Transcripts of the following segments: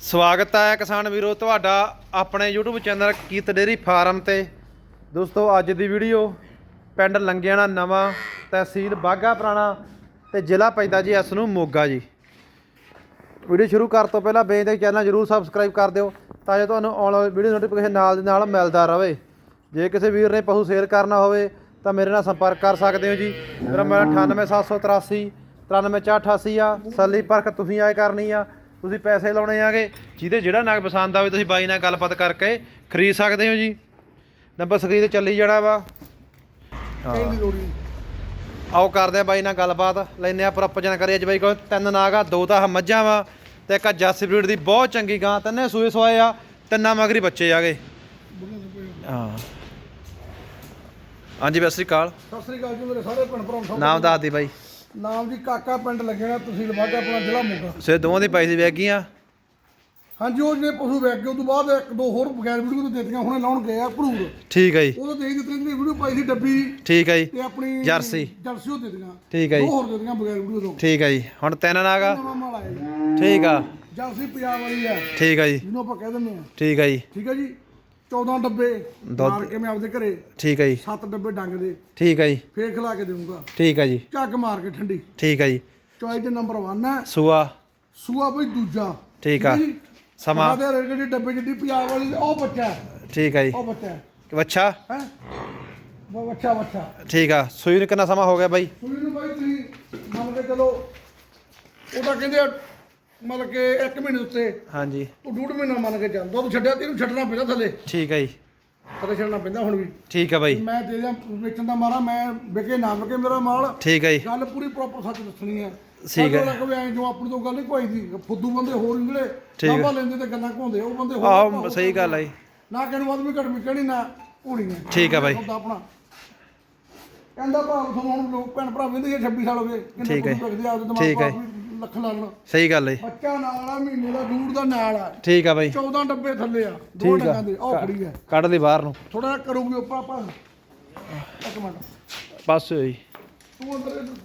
ਸਵਾਗਤ ਹੈ ਕਿਸਾਨ ਵੀਰੋ, ਤੁਹਾਡਾ ਆਪਣੇ YouTube ਚੈਨਲ ਕੀਤ ਡੇਰੀ ਫਾਰਮ ਤੇ। ਦੋਸਤੋ, ਅੱਜ ਦੀ ਵੀਡੀਓ ਪਿੰਡ ਲੰਗਿਆਣਾ ਨਵਾਂ ਤਹਿਸੀਲ ਬਾਗਾ ਪੁਰਾਣਾ ਤੇ ਜ਼ਿਲ੍ਹਾ ਪੈਂਦਾ ਜੀ ਇਸ ਨੂੰ ਮੋਗਾ ਜੀ। ਵੀਡੀਓ ਸ਼ੁਰੂ ਕਰਨ ਤੋਂ ਪਹਿਲਾਂ ਬੇਨਤੀ ਹੈ ਚੈਨਲ ਜਰੂਰ ਸਬਸਕ੍ਰਾਈਬ ਕਰ ਦਿਓ ਤਾਂ ਜੋ ਤੁਹਾਨੂੰ ਆਉਣ ਵਾਲੀ ਵੀਡੀਓ ਨੋਟੀਫਿਕੇਸ਼ਨ ਨਾਲ ਦੇ ਨਾਲ ਮਿਲਦਾ ਰਹੇ। ਜੇ ਕਿਸੇ ਵੀਰ ਨੇ ਪਸ਼ੂ ਸੇਲ ਕਰਨਾ ਹੋਵੇ ਤਾਂ ਮੇਰੇ ਨਾਲ ਸੰਪਰਕ ਕਰ ਸਕਦੇ ਹੋ ਜੀ। ਮੇਰਾ ਮੋਬਾਈਲ 98783 93488 ਆ। ਸੱਲੀ ਪਰਖ ਤੁਸੀਂ ਆਏ ਕਰਨੀ ਆ। ਤੁਸੀਂ ਪੈਸੇ ਲਾਉਣੇ ਆਗੇ ਜਿਹਦੇ ਜਿਹੜਾ ਨਗ ਪਸੰਦ ਆਵੇ ਤੁਸੀਂ ਬਾਈ ਨਾਲ ਗੱਲਬਾਤ ਕਰਕੇ ਖਰੀਦ ਸਕਦੇ ਹੋ ਜੀ। ਨੰਬਰ ਸਕਰੀਨ ਤੇ ਚੱਲੀ ਜਾਣਾ ਵਾ। ਆਓ ਕਰਦੇ ਆ ਬਾਈ ਨਾਲ ਗੱਲਬਾਤ। ਲੈਨੇ ਆ ਪ੍ਰੋਪਰ ਜਾਣਕਾਰੀ। ਅੱਜ ਬਾਈ ਕੋਲ ਤਿੰਨ ਨਾਗ ਆ ਦੋ ਤਾਂ ਮੱਝਾਂ ਵਾ ਤੇ ਇੱਕ ਜਰਸੀ ਬਰੀਡ ਦੀ ਬਹੁਤ ਚੰਗੀ ਗਾਂ। ਤਿੰਨੇ ਸੂਏ ਸਵਾਏ ਆ ਤਿੰਨਾਂ ਮਗਰੀ ਬੱਚੇ ਆਗੇ ਹਾਂ। ਹਾਂਜੀ ਸਤਿ ਸ੍ਰੀ ਅਕਾਲ। ਸਤਿ ਸ੍ਰੀ ਅਕਾਲ ਜੀ ਮੇਰੇ ਸਾਰੇ ਭੈਣ ਭਰਾ ਨੂੰ। ਨਾਮ ਦੱਸ ਦੇ ਬਾਈ। ਨਾਮ ਜੀ ਕਾਕਾ ਪਿੰਡ ਲੱਗਿਆ ਤਹਿਸੀਲ ਬਾਗਾ ਆਪਣਾ ਜ਼ਿਲ੍ਹਾ ਮੋਗਾ। ਸੇ ਦੋਵਾਂ ਦੀ ਪਾਈ ਦੀ ਵੈਗੀਆਂ ਹਾਂਜੀ ਉਹ ਜਿਹੜੇ ਪਸ਼ੂ ਵੇਚ ਕੇ ਉਹ ਤੋਂ ਬਾਅਦ ਇੱਕ ਦੋ ਹੋਰ ਬਗੈਰ ਵੀਡੀਓ ਤੋਂ ਦਿੱਤੀਆਂ ਹੁਣੇ ਲਾਉਣ ਗਏ ਆ ਭਰੂਰ। ਠੀਕ ਹੈ ਜੀ। ਉਦੋਂ ਦੇਖ ਦਿੱਤੀ ਜਿਹੜੀ ਵੀਡੀਓ ਪਾਈ ਸੀ ਡੱਬੀ। ਠੀਕ ਹੈ ਜੀ। ਤੇ ਆਪਣੀ ਜਰਸੀ। ਜਰਸੀ ਉਹ ਦੇ ਦਿੱਤੀਆਂ। ਠੀਕ ਹੈ ਦੋ ਜੀ ਹੋਰ ਦੇ ਦਿੱਤੀਆਂ ਬਗੈਰ ਵੀਡੀਓ ਤੋਂ। ਠੀਕ ਹੈ ਜੀ। ਹੁਣ ਤਿੰਨ ਨਾਗ ਆ। ਨਵਾਂ ਮਾਲ ਆਇਆ ਜੀ। ਠੀਕ ਆ। ਜਰਸੀ ਪੰਜਾਬ ਵਾਲੀ ਆ। ਠੀਕ ਹੈ ਜੀ। ਜਿਹਨੂੰ ਆਪਾਂ ਕਹਿ ਦਿੰਦੇ ਆ। ਠੀਕ ਹੈ ਜੀ। ਠੀਕ ਹੈ ਜੀ। 14 ਡੱਬੇ ਮਾਰ ਕੇ ਮੈਂ ਆਪਦੇ ਘਰੇ ਠੀਕ ਹੈ ਜੀ। 7 ਡੱਬੇ ਡੰਗ ਦੇ ਠੀਕ ਹੈ ਜੀ। ਫੇਰ ਖਿਲਾ ਕੇ ਦੇਵਾਂਗਾ ਠੀਕ ਹੈ ਜੀ। ਝੱਗ ਮਾਰ ਕੇ ਠੰਡੀ। ਠੀਕ ਹੈ ਜੀ। ਚੋਇਸ ਦੇ ਨੰਬਰ 1 ਹੈ। ਸੂਆ। ਸੂਆ ਬਈ ਦੂਜਾ। ਠੀਕ ਆ? ਸਮਾਂ। ਸਾਡੇ ਰੇੜੇ ਦੇ ਡੱਬੇ ਜਿੱਡੀ ਪੰਜਾਬ ਵਾਲੀ ਉਹ ਬੱਚਾ ਠੀਕ ਹੈ ਜੀ। ਉਹ ਬੱਚਾ ਵੱਛਾ? ਹੈ? ਬੱਚਾ ਬੱਚਾ ਠੀਕ ਆ। ਸੂਈ ਨੂੰ ਕਿੰਨਾ ਸਮਾਂ ਹੋ ਗਿਆ ਬਾਈ? ਸੂਈ ਨੂੰ ਬਾਈ ਤੁਸੀਂ ਮੰਨ ਕੇ ਚਲੋ ਉਹ ਤਾਂ ਕਹਿੰਦੇ ਆ, ਮਤਲਬ ਕਿ 1 ਮਹੀਨੇ ਉੱਤੇ ਹਾਂਜੀ। ਉਹ ਡੂਢ ਮਹੀਨਾ ਮੰਨ ਕੇ ਚੱਲ। ਦੁੱਧ ਛੱਡਿਆ ਤੇ ਇਹਨੂੰ ਛੱਡਣਾ ਪੈਂਦਾ ਥੱਲੇ। ਠੀਕ ਹੈ ਜੀ। ਥੱਲੇ ਛੱਡਣਾ ਪੈਂਦਾ ਹੁਣ ਵੀ। ਠੀਕ ਹੈ ਬਾਈ। ਮੈਂ ਦੇ ਦਿਆਂ ਵੇਚਣ ਦਾ ਮਾਰਾ ਮੈਂ ਵਿਕੇ ਨਾ ਵਿਕੇ ਮੇਰਾ ਮਾਲ। ਠੀਕ ਹੈ ਜੀ। ਗੱਲ ਪੂਰੀ ਪ੍ਰੋਪਰ ਸੱਚ ਦੱਸਣੀ ਹੈ ਠੀਕ ਹੈ। ਕੋਈ ਐਂ ਜੋ ਆਪਣੀ ਤੋਂ ਗੱਲ ਨਹੀਂ ਕੋਈ ਦੀ ਫੁੱਦੂ ਬੰਦੇ ਹੋਰ ਨਿਕਲੇ। ਲਾਂਭਾ ਲੈਂਦੇ ਤੇ ਗੱਲਾਂ ਘੁੰਦੇ ਉਹ ਬੰਦੇ ਹੋਰ ਆਹ ਸਹੀ ਗੱਲ ਹੈ ਨਾ ਕਿਹਨੂੰ ਵੱਧ ਵੀ ਘਟ ਵੀ ਕਹਿਣੀ ਨਾ ਘੂਣੀ ਹੈ ਠੀਕ ਹੈ ਬਾਈ। ਆਪਣਾ। ਕਹਿੰਦਾ ਭਰਾ ਤੁਹਾਨੂੰ ਹੁਣ ਲੋਕ ਭੈਣ ਭਰਾ ਵਿੰਦੇ 26 ਸਾਲ ਹੋ ਗਏ। ਕਿੰਨੇ ਠੀਕ ਹੈ। ਠੀਕ ਹੈ। ਲੱਖ ਲੈਣਾ ਸਹੀ ਗੱਲ ਹੈ ਜੀ। ਬੱਚਾ ਨਾਲ ਆ ਮਹੀਨੇ ਦਾ ਦੂਰ ਦਾ ਨਾਲ ਆ। ਠੀਕ ਆ ਬਾਈ। 14 ਡੱਬੇ ਥੱਲੇ ਆ ਦੋ ਠੀਕ ਆ। ਡੰਗਾਂ ਦੇ ਉਹ ਖੜੀ ਹੈ ਕੱਢ ਦੇ ਬਾਹਰ ਨੂੰ। ਥੋੜਾ ਜਿਹਾ ਕਰੂਗੀ ਉੱਪਰ ਆਪਾਂ। ਇੱਕ ਮਿੰਟ। ਬਸ ਹੋਈ। ਤੂੰ ਅੰਦਰ ਇਹਨੂੰ-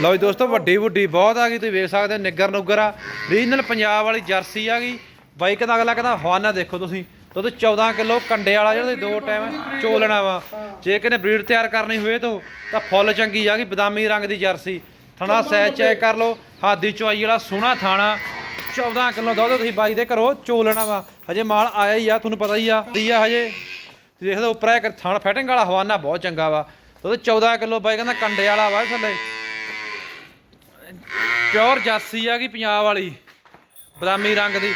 ਲਓ ਜੀ ਦੋਸਤੋ ਵੱਡੀ ਵੱਡੀ ਬਹੁਤ ਆ ਗਈ ਤੁਸੀਂ ਵੇਖ ਸਕਦੇ ਹੋ ਨਿੱਗਰ ਨੁੱਗਰ ਆ। ਰੀਜਨਲ ਪੰਜਾਬ ਵਾਲੀ ਜਰਸੀ ਆ ਗਈ। ਬਾਈ ਕਹਿੰਦਾ ਅਗਲਾ ਕਹਿੰਦਾ ਹਵਾਨਾ ਦੇਖੋ ਤੁਸੀਂ। ਦੁੱਧ 14 ਕਿਲੋ ਕੰਡੇ ਵਾਲਾ ਜਿਹੜਾ ਤੁਸੀਂ ਦੋ ਟਾਈਮ ਚੋਲਣਾ ਵਾ। ਜੇ ਕਿਨੇ ਬਰੀਡ ਤਿਆਰ ਕਰਨੀ ਹੋਵੇ ਤਾਂ ਤਾਂ ਫੁੱਲ ਚੰਗੀ ਆ ਗਈ ਬਦਾਮੀ ਰੰਗ ਦੀ ਜਰਸੀ। ਥਣਾ ਸੈਚ ਚੈੱਕ ਕਰ ਲਓ। ਹਾਦੀ ਚੁਆਈ ਵਾਲਾ ਸੋਹਣਾ ਥਾਣਾ। 14 ਕਿਲੋ ਦੁੱਧ ਤੁਸੀਂ ਬਾਈ ਦੇ ਘਰੋਂ ਚੋਲਣਾ ਵਾ। ਹਜੇ ਮਾਲ ਆਇਆ ਹੀ ਆ ਤੁਹਾਨੂੰ ਪਤਾ ਹੀ ਆ ਦੀ ਆ ਹਜੇ। ਤੁਸੀਂ ਦੇਖਦੇ ਉੱਪਰ ਇੱਕ ਥਣ ਫੈਟਿੰਗ ਵਾਲਾ ਹਵਾਨਾ ਬਹੁਤ ਚੰਗਾ ਵਾ। ਦੁੱਧ 14 ਕਿਲੋ ਬਾਈ ਕਹਿੰਦਾ ਕੰਡੇ ਵਾਲਾ ਵਾ ਥੱਲੇ। ਪਿਓਰ ਜਾਸੀ ਆ ਗਈ ਪੰਜਾਬ ਵਾਲੀ। ਬਦਾਮੀ ਰੰਗ ਦੀ।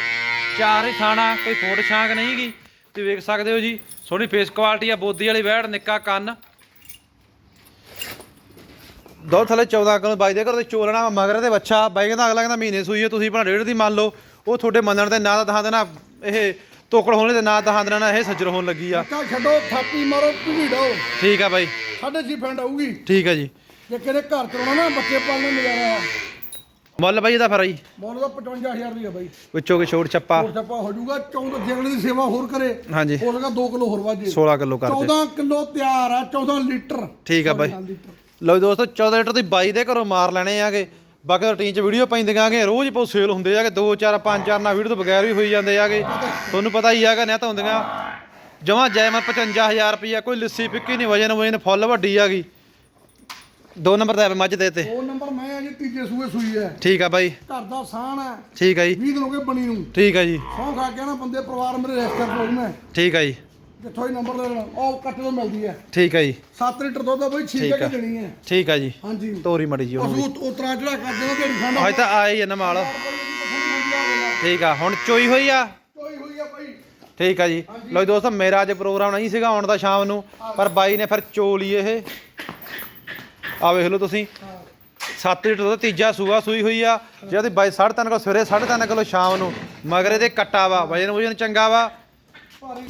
ਚਾਰ ਹੀ ਥਾਣਾ ਕੋਈ ਫੋਟ ਛਾਂਕ ਨਹੀਂ ਗੀ। ਤੁਸੀਂ ਵੇਖ ਸਕਦੇ ਹੋ ਜੀ ਸੋਹਣੀ ਫੇਸ ਕੁਆਲਿਟੀ ਆ ਬੋਦੀ ਵਾਲੀ ਵੈੜ ਨਿੱਕਾ ਕੰਨ। ਦੋ ਥਲੇ 14 ਕਿਲੋ ਬਾਈ ਦੇ ਘਰ ਤੇ ਚੋਲਣਾ ਮਗਰ ਦੇ ਬੱਚਾ ਬਾਈ ਕਹਿੰਦਾ ਅਗਲਾ ਕਹਿੰਦਾ ਮਹੀਨੇ ਸੂਈ ਹੈ ਤੁਸੀਂ ਆਪਣਾ ਰੇਟ ਦੀ ਮੰਨ ਲਓ। ਉਹ ਤੁਹਾਡੇ ਮੰਨਣ ਦੇ ਨਾ ਤਾਂ ਦਹਾਂ ਦੇਣਾ ਇਹ ਤੋਕੜ ਹੋਣੇ ਤੇ ਨਾ ਦਹਾਂ ਦੇਣਾ ਇਹ ਸੱਜਰ ਹੋਣ ਲੱਗੀ ਆ। ਬੱਚਾ ਛੱਡੋ ਥਾਪੀ ਮਾਰੋ ਭੀੜੋ ਠੀਕ ਆ ਬਾਈ। ਸਾਢੇ ਛੇ ਫੈਂਡ ਆਊਗੀ। ਠੀਕ ਆ ਜੀ। ਜੇ ਕਿਹੜੇ ਘਰ ਚਲਾਉਣਾ ਨਾ ਬੱਚੇ ਪਾਲਣ ਨਜ਼ਾਰਾ ਆ ਮੁੱਲ ਬਾਈ ਇਹਦਾ ਫਿਰ ਜੀ ਮੁੱਲ ਦਾ 55000 ਦੀ ਆ ਬਾਈ। ਵਿੱਚੋਂ ਕਿ ਛੋੜ ਛੱਪਾ। ਹੋਰ ਛੱਪਾ ਹੋ ਜਾਊਗਾ 14 ਜੇ ਅਗਲੇ ਦੀ ਸੇਵਾ ਹੋਰ ਕਰੇ। ਹਾਂਜੀ। ਹੋ ਲਗਾ 2 ਕਿਲੋ ਹੋਰ ਵਾਜੇ 16 ਕਿਲੋ ਕਰ ਦੇ। 14 ਕਿਲੋ ਤਿਆਰ ਆ 14 ਲੀਟਰ। ਠੀਕ ਆ ਬਾਈ। 14 ਲੀਟਰ। ਲਓ ਦੋਸਤੋ 14 ਲੀਟਰ ਦੀ ਬਾਈ ਦੇ ਘਰੋਂ ਮਾਰ ਲੈਣੇ ਆਗੇ। ਬਾਕੀ ਰੂਟੀਨ ਚ ਵੀਡੀਓ ਪੈਂਦੀਆਂ ਆਗੇ ਰੋਜ਼ ਬਹੁਤ ਸੇਲ ਹੁੰਦੇ ਆਗੇ 2 4 5 4 ਨਾਲ ਵੀਡੀਓ ਤੋਂ ਬਗੈਰ ਵੀ ਹੋਈ ਜਾਂਦੇ ਆਗੇ। ਤੁਹਾਨੂੰ ਪਤਾ ਹੀ ਆਗਾ ਨਾ ਤਾਂ ਹੁੰਦੀਆਂ ਜਮਾ ਜੈਮਾ 55000 ਰੁਪਈਆ ਕੋਈ ਲਿੱਸੀ ਪਿੱਕੀ ਨਹੀਂ ਵਜਨ ਵਜਨ ਫੁੱਲ ਵੱਡੀ ਆਗੀ। ਦੋ ਨੰਬਰ ਦਾ ਮੱਝ ਦੇ ਤੇ। ਉਹ ਨੰਬਰ ਮੈਂ ਆ ਜੀ ਤੀਜੇ ਸੂਏ ਸੂਈ ਹੈ ਠੀਕ ਆ ਬਾਈ। ਘਰ ਦਾ ਸਾਨ ਹੈ ਠੀਕ ਆ ਜੀ। 20 ਦਿਨ ਹੋ ਗਏ ਬਣੀ ਨੂੰ। ਠੀਕ ਆ ਜੀ। ਸੌਂ ਖਾ ਕੇ ਨਾ ਬੰਦੇ ਪਰਿਵਾਰ ਮੇਰੇ ਰਿਸ਼ਤੇਦਾਰ ਲੋਕ ਨੇ ਠੀਕ ਆ ਜੀ। ਜਿੱਥੋਂ ਹੀ ਨੰਬਰ ਲੈ ਲੈਣਾ। ਉਹ ਕੱਟ ਤੋਂ ਮਿਲਦੀ ਹੈ। ਠੀਕ ਆ ਜੀ। 7 ਲੀਟਰ ਦੁੱਧ ਆ ਬਈ 6 ਠੀਕ। ਕੇ ਦੇਣੀ ਹੈ। ਠੀਕ ਆ ਜੀ। ਹਾਂਜੀ। ਤੋਰੀ ਮੜੀ ਜੀ ਉਸ ਉਤਰਾ ਚੜਾ ਕਰ ਦੇਣਾ ਢੇੜੀ ਖਾਂਦਾ ਅੱਜ ਤਾਂ ਆਏ ਹੀ ਆ ਨਾ ਮਾਲ। ਠੀਕ ਆ ਹੁਣ ਚੋਈ ਹੋਈ ਆ? ਕੋਈ ਹੋਈ ਆ ਭਾਈ ਠੀਕ ਆ ਜੀ। ਜੀ ਦੋਸਤੋ ਮੇਰਾ ਅੱਜ ਪ੍ਰੋਗਰਾਮ ਨਹੀਂ ਸੀਗਾ ਆਉਣ ਦਾ ਸ਼ਾਮ ਨੂੰ ਪਰ ਬਾਈ ਨੇ ਫਿਰ ਚੋ ਲਈ ਇਹ। ਆ ਵੇਖ ਲਓ ਤੁਸੀਂ। 7 ਲੀਟਰ ਦਾ ਤੀਜਾ ਸੂਆ ਸੂਈ ਹੋਈ ਆ। ਜਿਹਦੀ ਬਾਈ 3.5 ਕਿਲੋ ਸਵੇਰੇ 3.5 ਕਿਲੋ ਸ਼ਾਮ ਨੂੰ। ਮਗਰ ਇਹਦੇ ਕੱਟਾ ਵਾ ਵਜਨ ਵਜਨ ਚੰਗਾ ਵਾ। ਭਾਰੀ।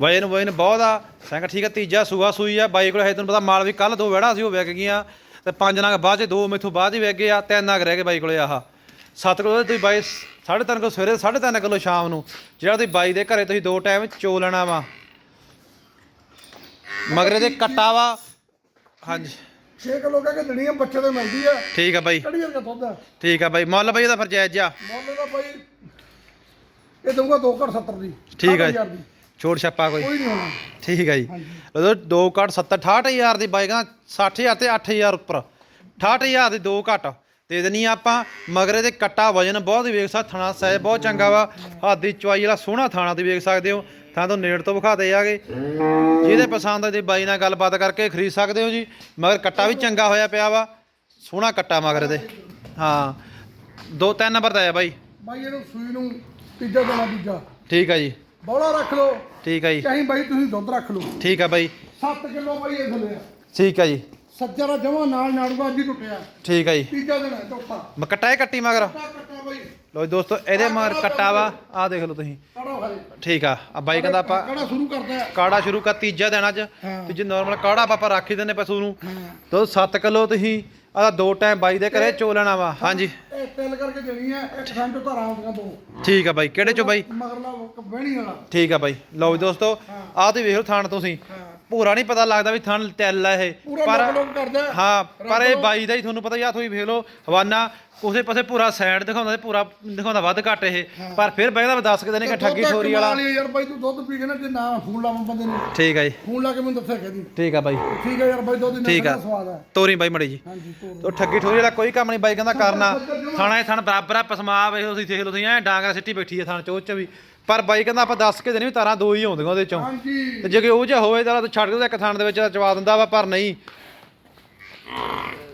ਵਜਨ ਵਜਨ ਬਹੁਤ ਆ। ਸਿੰਘ ਠੀਕ ਆ ਤੀਜਾ ਸੂਆ ਸੂਈ ਆ। ਬਾਈ ਕੋਲ ਹੈ ਤੁਹਾਨੂੰ ਪਤਾ ਮਾਲ ਵੀ ਕੱਲ ਦੋ ਵੜਾ ਸੀ ਉਹ ਵਿਕ ਗਈਆਂ। ਤੇ ਪੰਜ ਨਗ ਬਾਅਦ ਚ ਦੋ ਮੈਥੋਂ ਬਾਅਦ ਹੀ ਵਿਕ ਗਏ ਆ ਤਿੰਨ ਨਗ ਰਹਿ ਗਏ ਬਾਈ ਕੋਲੇ ਆਹ। 7 ਕਿਲੋ ਤੁਸੀਂ ਬਾਈ 3.5 ਕਿਲੋ ਸਵੇਰੇ 3.5 ਕਿਲੋ ਸ਼ਾਮ ਨੂੰ। ਜਿਹੜਾ ਤੁਸੀਂ ਬਾਈ ਦੇ ਘਰੇ ਤੁਸੀਂ ਦੋ ਟਾਈਮ ਚੋ ਲੈਣਾ ਵਾ। ਮਗਰੇ ਦੇ ਕੱਟਾ ਵਾ। ਹਾਂਜੀ। 6 ਕਿਲੋ ਕਹਿ ਕੇ ਦੇਣੀ ਬੱਚੇ ਦੇ ਮਿਲਦੀ ਆ। ਠੀਕ ਆ ਬਾਈ। ਦੁੱਧ ਆ? ਠੀਕ ਆ ਬਾਈ। ਮੁੱਲ ਬਾਈ ਇਹਦਾ ਫਿਰ ਜਾਇਜ਼ ਆ। ਮੁੱਲ ਦਾ ਭਾਈ ਇਹ ਦਊਗਾ 2 ਘੜ 70 ਦੀ ਠੀਕ ਆ ਜੀ। 60,000 ਦੀ। ਛੋੜ ਛੱਪਾ ਕੋਈ। ਕੋਈ ਨਹੀਂ ਹੋਣਾ। ਠੀਕ ਹੈ ਜੀ। ਹਾਂਜੀ। 2 ਘੱਟ 70 68000 ਦੀ ਬਾਈਕ ਦਾ 60000 ਤੇ 8000 ਉੱਪਰ। 68000 ਦੀ 2 ਘੱਟ। ਦੇ ਦੇਣੀ ਆਪਾਂ ਮਗਰੇ ਦੇ ਕੱਟਾ ਵਜਨ ਬਹੁਤ ਵੇਖ ਸਕਦੇ ਥਣਾ ਸਾਇਜ਼ ਬਹੁਤ ਚੰਗਾ ਵਾ। ਹੱਥ ਦੀ ਚਵਾਈ ਵਾਲਾ ਸੋਹਣਾ ਥਾਣਾ ਤੁਸੀਂ ਵੇਖ ਸਕਦੇ ਹੋ। ਥਾਂ ਤੋਂ ਨੇੜ ਤੋਂ ਵਿਖਾਦੇ ਆਗੇ ਜਿਹਦੇ ਪਸੰਦ ਆ ਬਾਈ ਨਾਲ ਗੱਲਬਾਤ ਕਰਕੇ ਖਰੀਦ ਸਕਦੇ ਹੋ ਜੀ। ਮਗਰ ਕੱਟਾ ਵੀ ਚੰਗਾ ਹੋਇਆ ਪਿਆ ਵਾ। ਸੋਹਣਾ ਕੱਟਾ ਮਗਰ ਦੇ। ਹਾਂ। ਦੋ ਤਿੰਨ ਨੰਬਰ ਦਾ ਆ ਬਾਈ। ਬਾਈ ਇਹਨੂੰ ਸੂਈ ਨੂੰ ਤੀਜਾ ਦੇਣਾ ਦੂਜਾ। ਠੀਕ ਆ ਜੀ। ਬੌਲਾ ਰੱਖ ਲਓ। ਠੀਕ ਆ ਜੀ। ਚਾਹੀਂ ਬਾਈ ਤੁਸੀਂ ਦੁੱਧ ਰੱਖ ਲਓ। ਠੀਕ ਆ ਬਾਈ। 7 ਕਿਲੋ ਬਾਈ ਇਹ ਥੱਲੇ ਆ। ਠੀਕ ਆ ਜੀ। ਸੱਜਰਾ ਜਮਾ ਨਾਲ ਅੱਜ ਹੀ ਟੁੱਟਿਆ। ਠੀਕ ਆ ਜੀ। ਤੀਜਾ ਦਿਨ ਹੈ ਚੌਥਾ। ਮੈਂ ਕੱਟਾ ਮਗਰ? ਕੱਟਾ ਕੱਟਾ ਬਾਈ। ਲੋ ਜੀ ਦੋਸਤੋ ਇਹਦੇ ਮਗਰ ਕੱਟਾ ਵਾ। ਆਹ ਦੇਖ ਲਓ ਤੁਸੀਂ। ਕਾੜਾ ਠੀਕ ਆ। ਆ ਬਾਈ ਕਹਿੰਦਾ ਆਪਾਂ ਕਾੜਾ ਸ਼ੁਰੂ ਕਰਦਾ ਹੈ। ਕਾੜਾ ਸ਼ੁਰੂ ਕਰ ਤੀਜਾ ਦਿਨ ਅੱਜ। ਹਾਂ। ਤੀਜੇ ਨਾਰਮਲ ਕਾੜਾ ਆਪਾਂ ਰੱਖ ਹੀ ਦਿੰਦੇ ਪਸ਼ੂ ਨੂੰ। ਦੁੱਧ 7 ਕਿਲੋ ਤੁਸੀਂ ਆ ਦੋ ਟਾਈਮ ਬਾਈ ਦੇ ਘਰੇ ਚੋ ਲੈਣਾ ਵਾ। ਹਾਂਜੀ। ਇਹ ਕਰਕੇ ਦੇਣੀ ਹੈ ਇੱਕ ਸੰਟ ਧਾਰਾਂ ਆਉਂਦੀਆਂ ਦੋ। ਠੀਕ ਆ ਬਾਈ। ਕਿਹੜੇ ਚੋ ਬਾਈ? ਮਗਰਲਾ ਬਹਿਣੀ ਵਾਲਾ। ਠੀਕ ਆ ਬਾਈ। ਲਓ ਜੀ ਦੋਸਤੋ ਆਹ ਤੇ ਵੇਖ ਲਓ ਥਾਣ ਤੁਸੀਂ। ਪੂਰਾ ਨਹੀਂ ਪਤਾ ਲੱਗਦਾ ਵੀ ਥਣ ਤਿਲ ਆ ਇਹ। ਪੂਰਾ। ਹਾਂ ਪਰ ਇਹ ਬਾਈ ਦਾ ਹੀ ਤੁਹਾਨੂੰ ਪਤਾ ਯਾ ਤੁਸੀਂ ਵੇਖ ਲਓ ਹਵਾਨਾ ਉਸੇ ਪਾਸੇ ਪੂਰਾ ਸਾਈਡ ਦਿਖਾਉਂਦਾ ਤੇ ਪੂਰਾ ਦਿਖਾਉਂਦਾ ਵੱਧ ਘੱਟ ਇਹ। ਪਰ ਫਿਰ ਬੈਗਦਾ ਦੱਸ ਕੇ ਦੇਣੇ ਕਿ ਠੱਗੀ ਕਮਾਲ ਵਾਲਾ। ਯਾਰ ਬਾਈ ਤੂੰ ਦੁੱਧ ਪੀ ਕੇ ਨਾ ਜੇ ਨਾ ਫੋਨ ਲਾਵਾਂ ਬੰਦੇ ਨੂੰ। ਠੀਕ ਆ ਜੀ। ਫੋਨ ਲਾ ਕੇ ਮੈਨੂੰ ਦੱਸਿਆ ਕਹਦੀ ਠੀਕ ਆ ਬਾਈ। ਠੀਕ ਹੈ ਯਾਰ ਬਾਈ ਦੁੱਧ ਠੀਕ ਆ। ਸਵਾਦ ਹੈ ਤੋਰੀ ਬਾਈ ਮੜੀ ਜੀ। ਹਾਂਜੀ ਤੋਰ। ਤੋ ਠੱਗੀ ਠੋਰੀ ਵਾਲਾ ਕੋਈ ਕੰਮ ਨਹੀਂ ਬਾਈ ਕਹਿੰਦਾ ਕਰਨਾ ਥਾਣਾ ਇਹ ਥਣ ਬਰਾਬਰ ਆ ਪਸਮਾ ਵੇ ਤੁਸੀਂ ਦੇਖ ਲਓ ਤੁਸੀਂ ਐ ਡਾਂਗਰਾ ਸਿੱਟੀ ਬੈਠੀ ਹੈ ਥਣ ਚੋਚ ਚ ਵੀ। ਪਰ ਬਾਈ ਕਹਿੰਦਾ ਆਪਾਂ ਦੱਸ ਕੇ ਦੇਣੀ ਵੀ ਤਾਰਾਂ ਦੋ ਹੀ ਆਉਂਦੀਆਂ ਉਹਦੇ ਚੋਂ। ਹਾਂਜੀ। ਤੇ ਜੇ ਕੋਈ ਉਹ ਜਿਹਾ ਹੋਵੇ ਤਾਂ ਛੱਡ ਕੇ ਤਾਂ ਇੱਕ ਥਣ ਦੇ ਵਿੱਚ ਚਵਾ ਦਿੰਦਾ ਵਾ ਪਰ ਨਹੀਂ।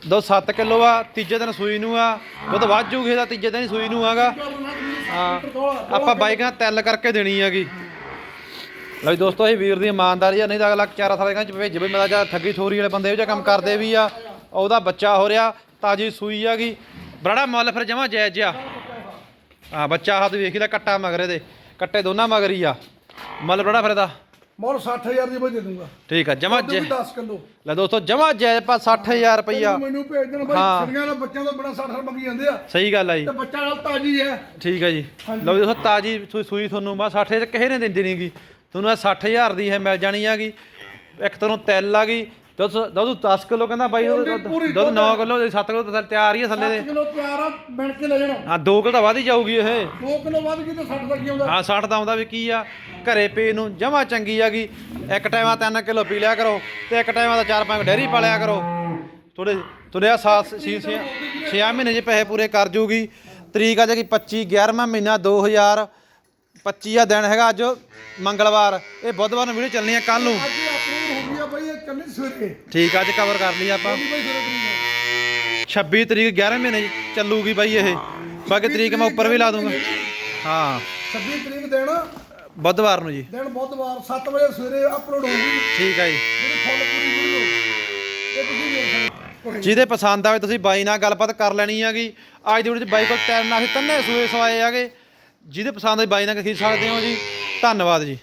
ਦੋ 7 ਕਿਲੋ ਆ, ਤੀਜੇ ਦਿਨ ਸੂਈ ਨੂੰ ਆ। ਦੁੱਧ ਵੱਧ ਜੂਗੇ ਦਾ ਤੀਜੇ ਦਿਨ ਹੀ ਸੂਈ ਨੂੰ ਆਗਾ। ਹਾਂ, ਆਪਾਂ ਬਾਈਕਾਂ ਤਿਲ ਕਰਕੇ ਦੇਣੀ ਹੈਗੀ। ਲਓ ਦੋਸਤੋ, ਇਹ ਵੀਰ ਦੀ ਇਮਾਨਦਾਰੀ ਆ, ਨਹੀਂ ਤਾਂ ਅਗਲਾ ਚਾਰਾ ਸਾਲਾਂ ਚ ਭੇਜ ਵੀ ਮੇਰਾ ਜਾਂ ਠੱਗੀ ਠੋਰੀ ਵਾਲੇ ਬੰਦੇ ਇਹ ਜਿਹਾ ਕੰਮ ਕਰਦੇ ਵੀ ਆ, ਉਹਦਾ ਬੱਚਾ ਹੋ ਰਿਹਾ, ਤਾਜੀ ਸੂਈ ਹੈਗੀ। ਬੜਾ ਮੁੱਲ ਫਿਰ ਜਮਾ ਜਾਇਜ਼ ਆ। ਹਾਂ, ਬੱਚਾ ਹੱਥ ਵੇਖੀਦਾ ਕੱਟਾ ਮਗਰੇ ਦੇ ਕੱਟੇ ਦੋਨਾਂ ਮਗਰੀ ਆ। ਮੁੱਲ ਬੜਾ ਫਿਰ ਇਹਦਾ। ਮੋਰ 60000 ਦੀ ਬਾਈ ਦੇ ਦੂੰਗਾ। ਠੀਕ ਆ ਜਮਾ ਜੇ ਵੀ 10 ਕਿਲੋ। ਲੈ ਦੋਸਤੋ ਜਮਾ ਜਾਇਜ਼ ਪਾ 60000 ਰੁਪਈਆ। ਮੈਨੂੰ ਭੇਜ ਦੇਣ ਬਾਈ ਹਾਂ। ਛੜੀਆਂ ਬੱਚਿਆਂ ਤੋਂ ਬੜਾ 60 ਮੰਗੀ ਜਾਂਦੇ ਆ। ਸਹੀ ਗੱਲ ਆ ਜੀ। ਤੇ ਬੱਚਾ ਨਾਲ ਤਾਜੀ ਹੈ। ਠੀਕ ਹੈ ਜੀ। ਲਓ ਜੀ ਦੋਸਤੋ ਤਾਜੀ ਸੂਈ- ਸੂਈ ਤੁਹਾਨੂੰ ਬਸ 60 ਚ ਕਿਸੇ ਨੇ ਦਿੰਦੀ ਨਹੀਂਗੀ ਤੁਹਾਨੂੰ ਇਹ 60000 ਦੀ ਇਹ ਮਿਲ ਜਾਣੀ ਹੈਗੀ। ਇੱਕ ਤਰ੍ਹਾਂ ਤਿਲ ਆ ਗਈ ਦੁੱਧ ਦੁੱਧ 10 ਕਿਲੋ ਕਹਿੰਦਾ ਬਾਈ ਪੂਰੀ ਦੁੱਧ 9 ਕਿਲੋ 7 ਕਿਲੋ ਤਾਂ ਤਿਆਰ ਹੀ ਆ ਥੱਲੇ 7 ਦੇ। ਕਿਲੋ ਪਿਆਰਾ ਬਣ ਕੇ ਲੈ ਜਾਣਾ। ਹਾਂ 2 ਕਿਲੋ ਤਾਂ ਵੱਧ ਹੀ ਜਾਊਗੀ ਇਹ। 2 ਕਿਲੋ ਵੱਧ ਗਈ ਤਾਂ 60 ਦਾ ਕੀ ਆਉਂਦਾ। ਹਾਂ 60 ਦਾ ਆਉਂਦਾ ਵੀ ਕੀ ਆ? ਘਰੇ ਪੀ ਨੂੰ ਜਮਾ ਚੰਗੀ ਆਗੀ ਇੱਕ ਟਾਈਮ ਆ 3 ਕਿਲੋ ਪੀ ਲਿਆ ਕਰੋ ਤੇ ਇੱਕ ਟਾਈਮ ਆ 4-5 ਡੇਰੀ ਪਾਲਿਆ ਕਰੋ। ਥੋੜੇ ਥੋੜੇ ਆ 7 6 6 ਮਹੀਨੇ ਜੇ ਪੈਸੇ ਪੂਰੇ ਕਰ ਜੂਗੀ। ਤਰੀਕ ਆ ਜੀ 25 11ਵਾਂ ਮਹੀਨਾ 2000 25 ਆ ਦਿਨ ਹੈਗਾ ਅੱਜ ਮੰਗਲਵਾਰ। ਇਹ ਬੁੱਧਵਾਰ ਨੂੰ ਵੀਡੀਓ ਚੱਲਣੀ ਆ ਕੱਲ ਨੂੰ। ਅੱਜ ਹੀ ਅਪਲੋਡ ਹੋ ਗਈ ਆ ਬਾਈ ਇਹ ਚੱਲੀ ਸਵੇਰੇ। ਠੀਕ ਆ, ਅੱਜ ਕਵਰ ਕਰ ਲਈ ਆਪਾਂ। ਬਾਈ ਬਾਈ ਸਵੇਰੇ ਤਰੀਕ 26 ਤਰੀਕ 11 ਮਹੀਨੇ 'ਚ ਚੱਲੂਗੀ ਬਾਈ ਇਹ। ਬਾਕੀ ਤਰੀਕ ਮੈਂ ਉੱਪਰ ਵੀ ਲਾ ਦੂੰਗਾ। ਹਾਂ। 26 ਤਰੀਕ ਦਿਨ ਬੁੱਧਵਾਰ ਨੂੰ ਜੀ। ਦਿਨ ਬੁੱਧਵਾਰ 7 ਵਜੇ ਸਵੇਰੇ ਅਪਲੋਡ ਹੋਊਗੀ ਠੀਕ ਆ ਜੀ। ਜਿਹੜੀ ਫੁੱਲ ਪੂਰੀ ਵੀਡੀਓ ਇਹ ਤੁਸੀਂ ਵੇਖ ਸਕਦੇ ਹੋ। ਜਿਹਦੇ ਪਸੰਦ ਆਵੇ ਤੁਸੀਂ ਬਾਈ ਨਾਲ ਗੱਲਬਾਤ ਕਰ ਲੈਣੀ ਹੈਗੀ। ਅੱਜ ਦੀ ਵੀਡੀਓ 'ਚ ਬਾਈ ਕੋਲ ਟਾਈਮ ਨਾਲ ਅਸੀਂ ਤੰਨੇ ਸੂਏ ਸਵਾਏ ਹੈਗੇ। ਜਿਹਦੇ ਪਸੰਦ ਆਵੇ ਬਾਈ ਨਾਲ ਖਰੀਦ ਸਕਦੇ ਹੋ ਜੀ। ਧੰਨਵਾਦ ਜੀ।